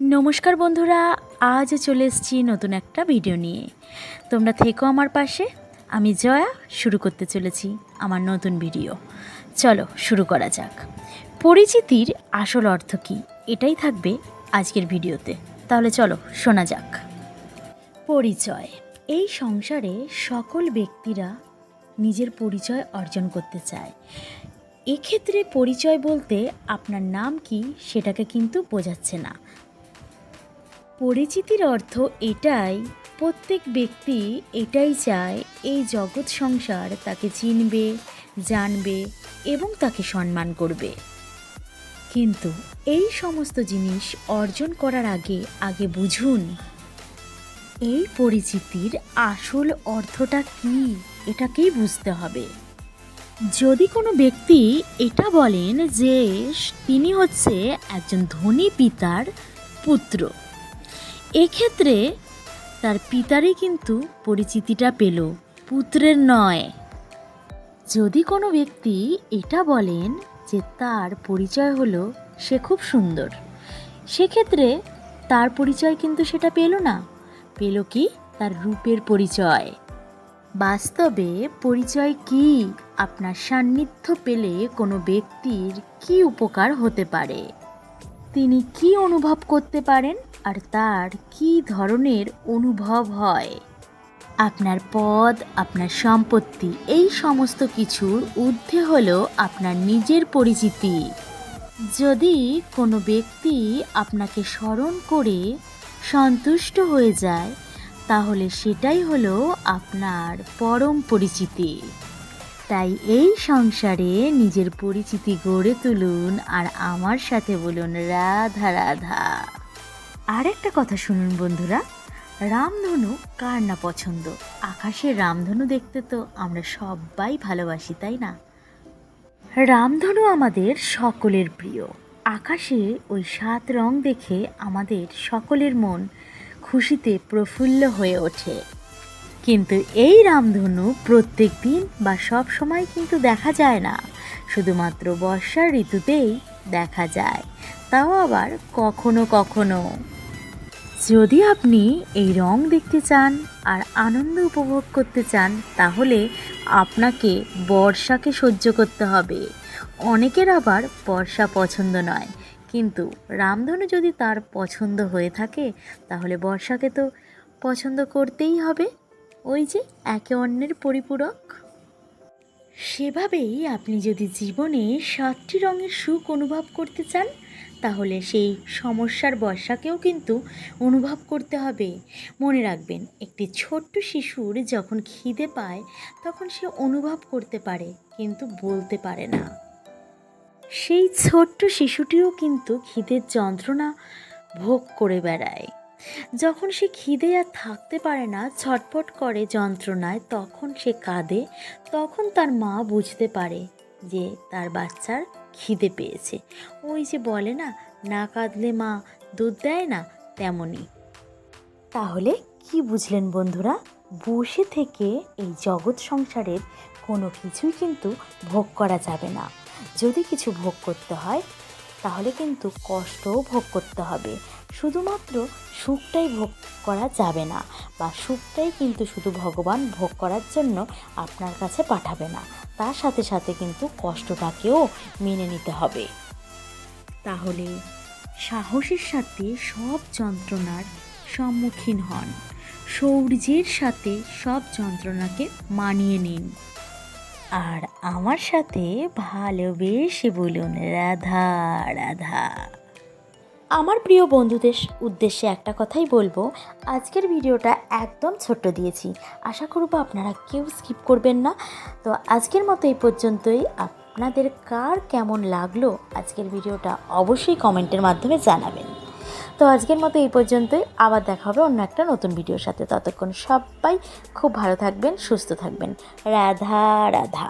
নমস্কার বন্ধুরা, আজ চলে এসেছি নতুন একটা ভিডিও নিয়ে। তোমরা থেকো আমার পাশে, আমি জয়া শুরু করতে চলেছি আমার নতুন ভিডিও। চলো শুরু করা যাক। পরিচিতির আসল অর্থ কী? এটাই থাকবে আজকের ভিডিওতে। তাহলে চলো শোনা যাক। পরিচয়। এই সংসারে সকল ব্যক্তিরা নিজের পরিচয় অর্জন করতে চায়। এক্ষেত্রে পরিচয় বলতে আপনার নাম কি সেটাকে কিন্তু বোঝাচ্ছে না। পরিচিতির অর্থ এটাই, প্রত্যেক ব্যক্তি এটাই চায়, এই জগৎ সংসার তাকে চিনবে, জানবে এবং তাকে সম্মান করবে। কিন্তু এই সমস্ত জিনিস অর্জন করার আগে আগে বুঝুন, এই পরিচিতির আসল অর্থটা কী, এটাকেই বুঝতে হবে। যদি কোনো ব্যক্তি এটা বলেন যে তিনি হচ্ছে একজন ধনী পিতার পুত্র এক্ষেত্রে তার পিতারই কিন্তু পরিচিতিটা পেল, পুত্রের নয়। যদি কোনো ব্যক্তি এটা বলেন যে তার পরিচয় হলো সে খুব সুন্দর, সেক্ষেত্রে তার পরিচয় কিন্তু সেটা পেল না। পেল কি? তার রূপের পরিচয়। বাস্তবে পরিচয় কি? আপনার সান্নিধ্য পেলে কোনো ব্যক্তির কি উপকার হতে পারে? তিনি কি অনুভব করতে পারেন? আর তার কি ধরনের অনুভব হয়? আপনার পদ, আপনার সম্পত্তি, এই সমস্ত কিছুর ঊর্ধ্বে হল আপনার নিজের পরিচিতি। যদি কোনো ব্যক্তি আপনাকে স্মরণ করে সন্তুষ্ট হয়ে যায়, তাহলে সেটাই হলো আপনার পরম পরিচিতি। তাই এই সংসারে নিজের পরিচিতি গড়ে তুলুন আর আমার সাথে বলুন, রাধা রাধা। আর একটা কথা শুনুন বন্ধুরা। রামধনু কার না পছন্দ? আকাশে রামধনু দেখতে তো আমরা সবাই ভালোবাসি, তাই না? রামধনু আমাদের সকলের প্রিয়। আকাশে ওই সাত রং দেখে আমাদের সকলের মন খুশিতে প্রফুল্ল হয়ে ওঠে। কিন্তু এই রামধনু প্রত্যেক দিন বা সব সময় কিন্তু দেখা যায় না। শুধুমাত্র বর্ষার ঋতুতেই দেখা যায়। তাও আবার কখনো কখনো। যদি আপনি এই রং দেখতে চান আর আনন্দ উপভোগ করতে চান, তাহলে আপনাকে বর্ষাকে সহ্য করতে হবে। অনেকের আবার বর্ষা পছন্দ নয়। কিন্তু রামধনু যদি তার পছন্দ হয়ে থাকে, তাহলে বর্ষাকে তো পছন্দ করতেই হবে। ওই যে একে অন্যের পরিপূরক। সেভাবেই আপনি যদি জীবনে সাতটি রঙের সুখ অনুভব করতে চান, তাহলে সেই সমস্যার বর্ষাকেও কিন্তু অনুভব করতে হবে। মনে রাখবেন, একটি ছোট্ট শিশুর যখন খিদে পায়, তখন সে অনুভব করতে পারে, কিন্তু বলতে পারে না। সেই ছোট্ট শিশুটিও কিন্তু খিদের যন্ত্রণা ভোগ করে বেড়ায়। যখন সে খিদে আর থাকতে পারে না, ছটপট করে যন্ত্রণায় তখন সে কাঁদে, তখন তার মা বুঝতে পারে যে তার বাচ্চার খিদে পেয়েছে। ওই যে বলে না না কাঁদলে মা দুধ দেয় না, তেমনই। তাহলে কি বুঝলেন বন্ধুরা? বসে থেকে এই জগৎ সংসারের কোনো কিছুই কিন্তু ভোগ করা যাবে না। যদি কিছু ভোগ করতে হয়, তাহলে কিন্তু কষ্টও ভোগ করতে হবে। শুধুমাত্র সুখটাই ভোগ করা যাবে না বা সুখটাই কিন্তু শুধু ভগবান ভোগ করার জন্য আপনার কাছে পাঠাবে না। তার সাথে সাথে কিন্তু কষ্টটাকেও মেনে নিতে হবে। তাহলে সাহসের সাথে সব যন্ত্রণার সম্মুখীন হন। শৌর্যের সাথে সব যন্ত্রণাকে মানিয়ে নিন। আর আমার সাথে ভালোবেসে বলুন, রাধা রাধা। আমার প্রিয় বন্ধুদের উদ্দেশ্যে একটা কথাই বলব। আজকের ভিডিওটা একদম ছোট্ট দিয়েছি। আশা করব আপনারা কেউ স্কিপ করবেন না। তো আজকের মতো এই পর্যন্তই। আপনাদের কার কেমন লাগল আজকের ভিডিওটা অবশ্যই কমেন্টের মাধ্যমে জানাবেন। তো আজকের মতো এই পর্যন্তই। আবার দেখা হবে অন্য একটা নতুন ভিডিওর সাথে। ততক্ষণ সবাই খুব ভালো থাকবেন, সুস্থ থাকবেন। রাধা রাধা।